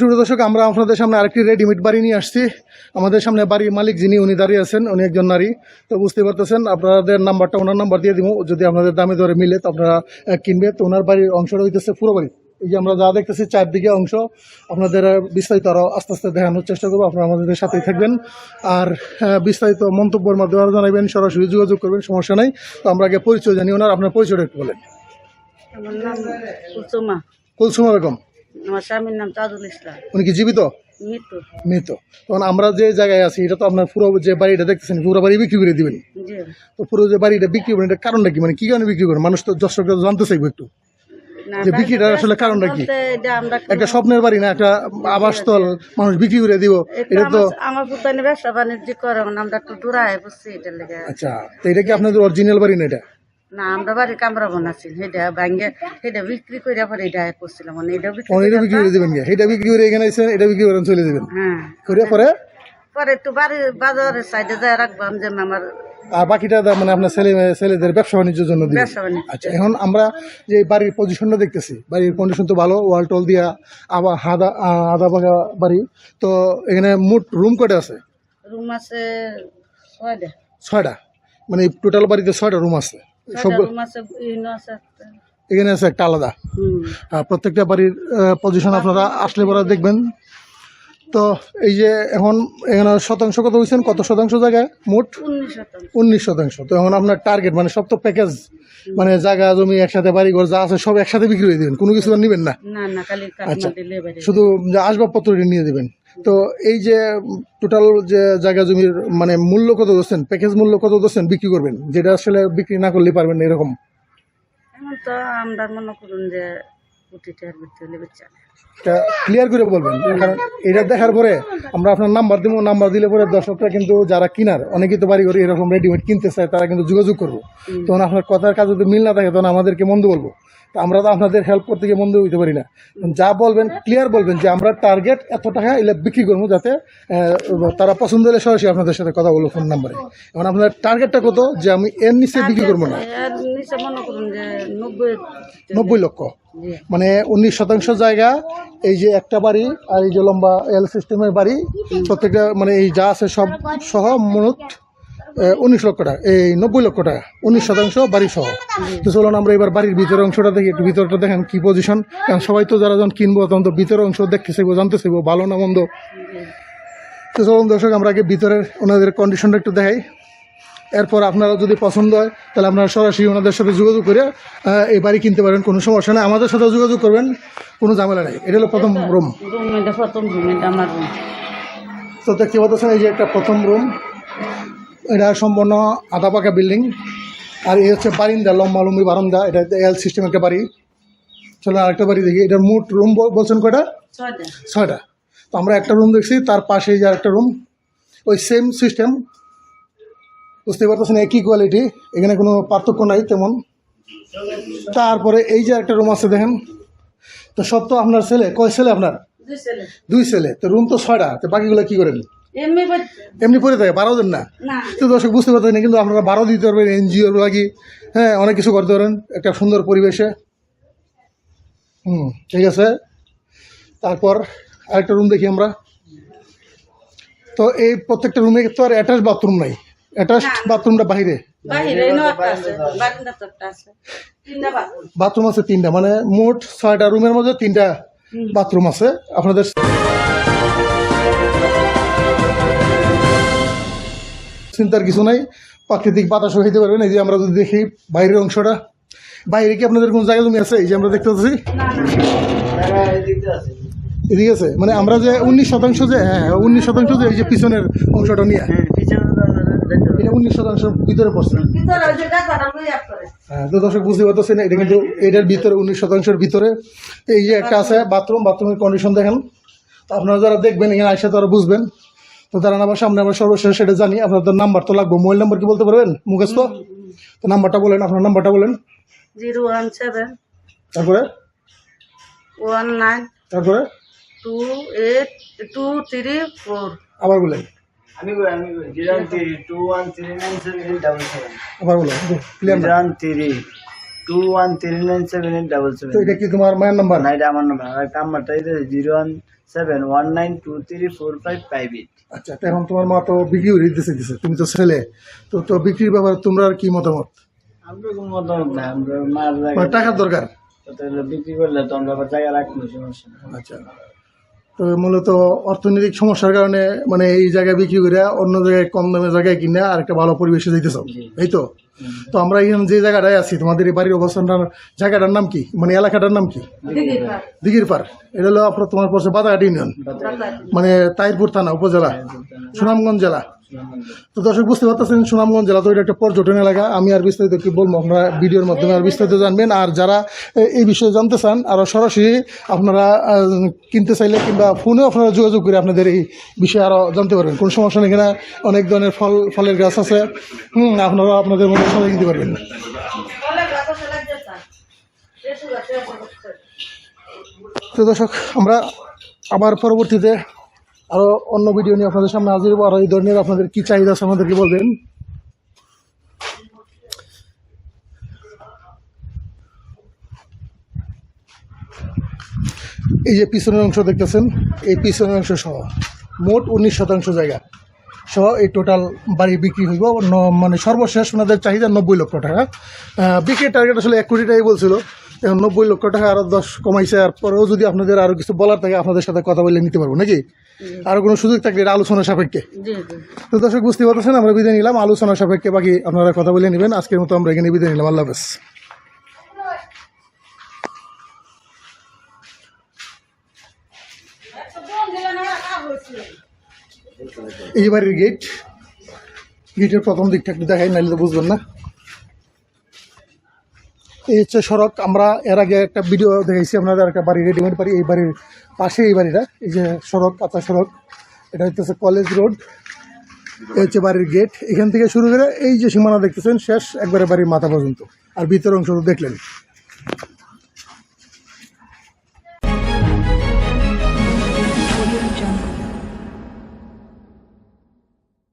সুপ্রিয় দর্শক আমরা আপনাদের সামনে আরেকটি রেডিমেড বাড়ি নিয়ে আসছি। আমাদের সামনে বাড়ির মালিক যিনি উনি দাঁড়িয়ে আছেন উনি একজন নারী। তো বুঝতে পারতেছেন আপনাদের নাম্বারটা ওনার নাম্বার দিয়ে দিব। যদি আপনাদের দামে দরে মিলে তো আপনারা কিনবে। তো ওনার বাড়ির অংশটা হইতেছে পুরো বাড়ি। এই যে আমরা যা দেখতেছি চারদিকে অংশ। আপনাদের বিস্তারিত আরও আস্তে আস্তে দেখানোর চেষ্টা করব। আপনারা আমাদের সাথেই থাকবেন। আর বিস্তারিত মন্তব্যের মাধ্যমে আরও জানাবেন সরাসরি যোগাযোগ করবেন সমস্যা নেই। তো আমরা আগে পরিচয় জানি ওনার। আপনার পরিচয়টা একটু বলেন। কুলসুমা। কুলসুমা বেগম। আমার স্বামীর নাম তাজুল ইসলাম। উনি কি জীবিত? মৃত। তখন আমরা যে জায়গায় আছি এটা তো আপনার পুরো যে বাড়িটা দেখতেছেন পুরো বাড়ি বিক্রি করে দিবেন। তো পুরো যে বাড়িটা বিক্রি করেন এটা কারণটা কি? মানে কি কারণে বিক্রি করেন মানুষ তো দর্শকরা জানতে চাইব একটু। যে বিক্রিটার আসলে কারণটা কি? একটা স্বপ্নের বাড়ি না একটা আবাসস্থল মানুষ বিক্রি করে দিব এটা তো আমার- আমার পুতানি ব্যবসা বাণিজ্য করে মানে আমরা একটু দূরায় বুঝছি এটার লেগে। আচ্ছা তো এটা কি আপনাদের অরিজিনাল বাড়ি না এটা? না আমরা বাড়ি কামরা বানাচ্ছি সেটা ভাঙ্গে সেটা বিক্রি করে পরে এটা করছিলাম মানে এটা বিক্রি এটা বিক্রি করে দিবেন এটা বিক্রি করে এখানে আইসেন এটা বিক্রি করে চলে দেবেন হ্যাঁ। করে পরে? পরে একটু বাড়ি বাজারের সাইডে যায় রাখবাম যে আমার আর বাকিটা মানে আপনার ছেলে ছেলেদের ব্যবসা বাণিজ্যের জন্য দিবেন। আচ্ছা এখন আমরা যে বাড়ির পজিশনটা দেখতেছি বাড়ির কন্ডিশন তো ভালো ওয়াল টল দিয়া আবার হাদা আদা বাগা বাড়ি। তো এখানে মোট রুম কটা আছে? রুম আছে ছয়টা। ছয়টা। মানে টোটাল বাড়িতে ছয়টা রুম আছে। সব ছয়টা রুম আছে ইনো আছে একটা। এখানে আছে একটা আলাদা। প্রত্যেকটা বাড়ির পজিশন আপনারা আসলে পরে দেখবেন। তো এই যে এখন এখানে শতাংশ কত হয়েছেন? কত শতাংশ জায়গায়? মোট? উনিশ শতাংশ। তো এখন আপনার টার্গেট মানে সব তো প্যাকেজ মানে জায়গা জমি একসাথে বাড়ি ঘর যা আছে সব একসাথে বিক্রি করে দেবেন। কোনো কিছু আর নেবেন না। আচ্ছা। শুধু যে আসবাবপত্রটি নিয়ে দেবেন। তো এই যে টোটাল যে জায়গা জমির মানে মূল্য কত ধরছেন প্যাকেজ মূল্য কত ধরছেন বিক্রি করবেন? যেটা আসলে বিক্রি না করলে পারবেন এরকম? তো আমরা মনে করুন যে কোটি টাকার ভিতরে বেচা। ক্লিয়ার করে বলবেন। কারণ এটা দেখার পরে আমরা আপনার নাম্বার দিব নাম্বার দিলে পরে দর্শকরা কিন্তু যারা কিনার অনেকেই তো বাড়ি করে এরকম রেডিমেড কিনতে চায় তারা কিন্তু যোগাযোগ করব। তখন আপনার কথার কাজ যদি মিল না থাকে তখন আমাদেরকে মন্দ বলব। তো আমরা তো আপনাদের হেল্প করতে গিয়ে মন্দ হইতে পারি না। যা বলবেন ক্লিয়ার বলবেন যে আমরা টার্গেট এত টাকা এলে বিক্রি করব যাতে তারা পছন্দ হলে সরাসরি আপনাদের সাথে কথা বলব ফোন নাম্বারে এখন আপনার টার্গেটটা কত? যে আমি এর নিচে বিক্রি করব না। নব্বই লক্ষ। মানে উনিশ শতাংশ জায়গা এই যে একটা বাড়ি আর এই যে লম্বা এল সিস্টেমের বাড়ি, প্রত্যেকটা মানে এই যা আছে সব সহ মোট উনিশ লক্ষ টাকা, এই নব্বই লক্ষ টাকা, উনিশ শতাংশ বাড়ি সহ। তো চলুন আমরা এবার বাড়ির ভিতরের অংশটা দেখি, একটু ভিতরটা দেখেন কি পজিশন কারণ সবাই তো যারা যখন কিনবো, তখন তো ভিতরের অংশ দেখতে চাইব, জানতে চাইব, ভালো না মন্দ। তো চলুন দর্শক, আমরা আগে ভিতরের ওনাদের কন্ডিশনটা একটু দেখাই। এরপর আপনারা যদি পছন্দ হয় তাহলে আপনারা সরাসরি ওনাদের সাথে যোগাযোগ করে এই বাড়ি কিনতে পারেন কোনো সমস্যা নেই। আমাদের সাথে যোগাযোগ করবেন কোনো ঝামেলা নেই। এটা হলো প্রথম রুম তো দেখতে পাচ্ছেন এই যে একটা প্রথম রুম এটা সম্পূর্ণ আধা পাকা বিল্ডিং আর এই হচ্ছে বারিন্দা লম্বা লম্বি বারান্দা। এটা এল সিস্টেম একটা বাড়ি। চলো আরেকটা বাড়ি দেখি। এটার মোট রুম বলছেন কয়টা? ছয়টা। ছয়টা। তো আমরা একটা রুম দেখছি তার পাশে যে আরেকটা রুম ওই সেম সিস্টেম বুঝতে পারতেছেন একই কোয়ালিটি এখানে কোনো পার্থক্য নাই তেমন। তারপরে এই যে একটা রুম আছে দেখেন তো সব তো আপনার ছেলে কয় ছেলে আপনার? দুই ছেলে। তো রুম তো ছয়টা তো বাকিগুলো কি করেন? এমনি পড়ে থাকে বারো দিন না? না। তো দর্শক বুঝতে পারতেন না কিন্তু আপনারা বারো দিতে পারবেন এনজিওর লাগি হ্যাঁ অনেক কিছু করতে পারেন একটা সুন্দর পরিবেশে। হুম ঠিক আছে। তারপর আরেকটা রুম দেখি আমরা। তো এই প্রত্যেকটা রুমে তো আর অ্যাটাচ বাথরুম নাই। অ্যাটাচ বাথরুমটা বাইরে বাথরুম বাথরুম আছে তিনটা মানে মোট ছয়টা রুমের মধ্যে তিনটা বাথরুম আছে। আপনাদের চিন্তার কিছু নাই প্রাকৃতিক বাতাসও খেতে পারবেন এই যে আমরা যদি দেখি বাইরের অংশটা বাইরে কি আপনাদের কোন জায়গা জমি আছে? এই যে আমরা দেখতে পাচ্ছি এদিকে আছে মানে আমরা যে উনিশ শতাংশ যে হ্যাঁ উনিশ শতাংশ যে এই যে পিছনের অংশটা নিয়ে। এটা উনিশ শতাংশ ভিতরে পড়ছে। হ্যাঁ তো দর্শক বুঝতে পারতেছেন এটা কিন্তু এটার ভিতরে উনিশ শতাংশের ভিতরে। এই যে একটা আছে বাথরুম বাথরুমের কন্ডিশন দেখেন। তো আপনারা যারা দেখবেন এখানে আসে তারা বুঝবেন। তো তারা আমার সামনে আমার সর্বশেষ সেটা জানি আপনাদের নাম্বার তো লাগবে। মোবাইল নাম্বার কি বলতে পারবেন মুখস্থ? তো নাম্বারটা বলেন আপনার নাম্বারটা বলেন। Zero one seven. তারপরে? One nine. তারপরে? Two eight two three four. আবার বলেন। আমি কই আমি কই? Zero three two one three nine seven eight double seven আবার বলেন clear zero three two one three nine seven eight double তো সেভেন এটা কি তোমার মায়ের নাম্বার না এটা আমার নাম্বার আর নাম্বারটা এটা zero one seven one nine two three four five five eight. আচ্ছা তো এখন তোমার মা তো বিক্রি করে দিতেছে দিছে। তুমি তো ছেলে তো তো বিক্রির ব্যাপারে তোমরা আর কি মতামত? আমরা কোনো মতামত নাই আমরা মার টাকার দরকার? বিক্রি করলে তো আমরা জায়গা রাখব সমস্যা আচ্ছা। তো মূলত অর্থনৈতিক সমস্যার কারণে মানে এই জায়গায় বিক্রি করে অন্য জায়গায় কম দামে জায়গায় কিনে আর একটা ভালো পরিবেশে দিতেছ এই তো? তো আমরা এখানে যে জায়গাটায় আছি তোমাদের এই বাড়ির অবস্থানটার জায়গাটার নাম কি? মানে এলাকাটার নাম কি? দিঘির পার এটা হলো আপনার তোমার পড়ছে বাদাঘাট ইউনিয়ন। মানে তাইরপুর থানা উপজেলা। সুনামগঞ্জ জেলা। তো দর্শক, বুঝতে পারতেছেন, সুনামগঞ্জ জেলা তো এটা একটা পর্যটন এলাকা। আমি আর বিস্তারিত কি বলব, আপনারা ভিডিওর মাধ্যমে আর বিস্তারিত জানবেন। আর যারা এই বিষয়ে জানতে চান আরও সরাসরি আপনারা কিনতে চাইলে কিংবা ফোনেও আপনারা যোগাযোগ করে আপনাদের এই বিষয়ে আরও জানতে পারবেন। কোনো সমস্যা নেই কিনা, অনেক ধরনের ফল, ফলের গাছ আছে। হুম আপনারা আপনাদের মধ্যে সবাই কিনতে পারবেন। তো দর্শক, আমরা আবার পরবর্তীতে আরও অন্য ভিডিও নিয়ে আপনাদের সামনে হাজির হব। আরও এই ধরনের আপনাদের কী চাহিদা আছে আমাদেরকে বলবেন? এই যে পিছনের অংশ দেখতেছেন, এই পিছনের অংশ সহ মোট উনিশ শতাংশ জায়গা সহ এই টোটাল বাড়ি বিক্রি হইব। মানে সর্বশেষ ওনাদের চাহিদা নব্বই লক্ষ টাকা। বিক্রির টার্গেট আসলে এক কোটি টাকাই বলছিল। এখন নব্বই লক্ষ টাকা আরও দশ কমাইছে আর পরেও যদি আপনাদের আরও কিছু বলার থাকে আপনাদের সাথে কথা বলে নিতে পারব নাকি? আরও কোনো সুযোগ থাকলে এটা আলোচনা সাপেক্ষে। তো দর্শক বুঝতে পারতেছেন আমরা বিদায় নিলাম আলোচনা সাপেক্ষে বাকি আপনারা কথা বলে নেবেন। আজকের মতো আমরা এখানে বিদায় নিলাম আল্লাহ হাফেজ। এই বাড়ির গেট গেটের প্রথম দিকটা একটু দেখাই নাহলে তো বুঝবেন না। এই হচ্ছে সড়ক। আমরা এর আগে একটা ভিডিও দেখেছি আপনাদের একটা বাড়ি, রেডিমেড বাড়ি, এই বাড়ির পাশে এই বাড়িটা, এই যে সড়ক পাতা সড়ক। এটা হচ্ছে কলেজ রোড এই হচ্ছে বাড়ির গেট এখান থেকে শুরু করে এই যে সীমানা দেখতেছেন, শেষ একবারে বাড়ির মাথা পর্যন্ত। আর ভিতর অংশ দেখলেন।